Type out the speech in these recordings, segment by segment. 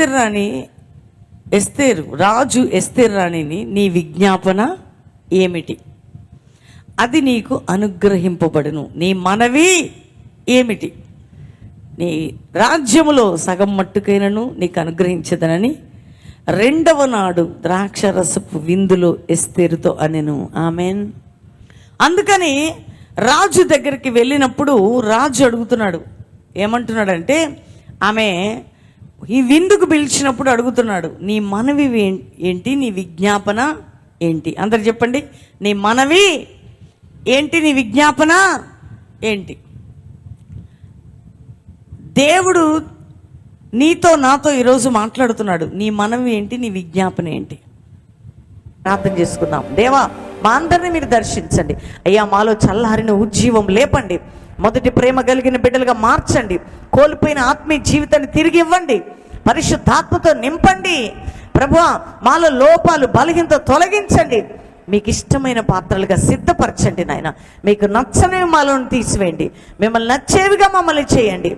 ఎస్తేర్ రాణి ఎస్తేరు రాజు ఎస్తేర్ రాణిని నీ విజ్ఞాపన ఏమిటి? అది నీకు అనుగ్రహింపబడును. నీ మనవి ఏమిటి? నీ రాజ్యములో సగం మట్టుకైనను నీకు అనుగ్రహించదనని రెండవ నాడు ద్రాక్షరసపు విందులో ఎస్తేరుతో అనెను. ఆమెన్. అందుకని రాజు దగ్గరికి వెళ్ళినప్పుడు రాజు అడుగుతున్నాడు. ఏమంటున్నాడంటే ఆమె ఈ విందుకు పిలిచినప్పుడు అడుగుతున్నాడు నీ మనవి ఏంటి? నీ విజ్ఞాపన ఏంటి? అందరు చెప్పండి నీ మనవి ఏంటి? నీ విజ్ఞాపన ఏంటి? దేవుడు నీతో నాతో ఈరోజు మాట్లాడుతున్నాడు నీ మనవి ఏంటి? నీ విజ్ఞాపన ఏంటి? ప్రార్థన చేసుకుందాం. దేవా మా అందరిని మీరు దర్శించండి. అయ్యా మాలో చల్లారిన ఉజ్జీవం లేపండి. మొదటి ప్రేమ కలిగిన బిడ్డలుగా మార్చండి. కోల్పోయిన ఆత్మీయ జీవితాన్ని తిరిగి ఇవ్వండి. పరిశుద్ధాత్మతో నింపండి. ప్రభు మాలో లోపాలు బలహీనత తొలగించండి. మీకు ఇష్టమైన పాత్రలుగా సిద్ధపరచండి నాయన. మీకు నచ్చనివి మాలో తీసివేయండి. మిమ్మల్ని నచ్చేవిగా మమ్మల్ని చేయండి.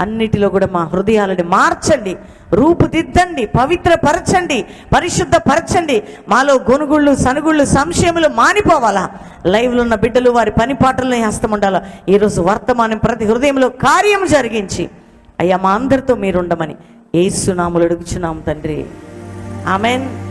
అన్నిటిలో కూడా మా హృదయాలని మార్చండి. రూపుదిద్దండి పవిత్రపరచండి పరిశుద్ధపరచండి. మాలో గొనుగుళ్ళు సనుగుళ్ళు సంశయములు మానిపోవాలా? లైవ్లో ఉన్న బిడ్డలు వారి పని పాటల్లో హస్తం ఉండాలా? ఈరోజు వర్తమానం ప్రతి హృదయంలో కార్యం జరిగించి అయ్యా మా అందరితో మీరు ఉండమని ఏసునాములు అడుగుచున్నాం తండ్రి. ఆమెన్.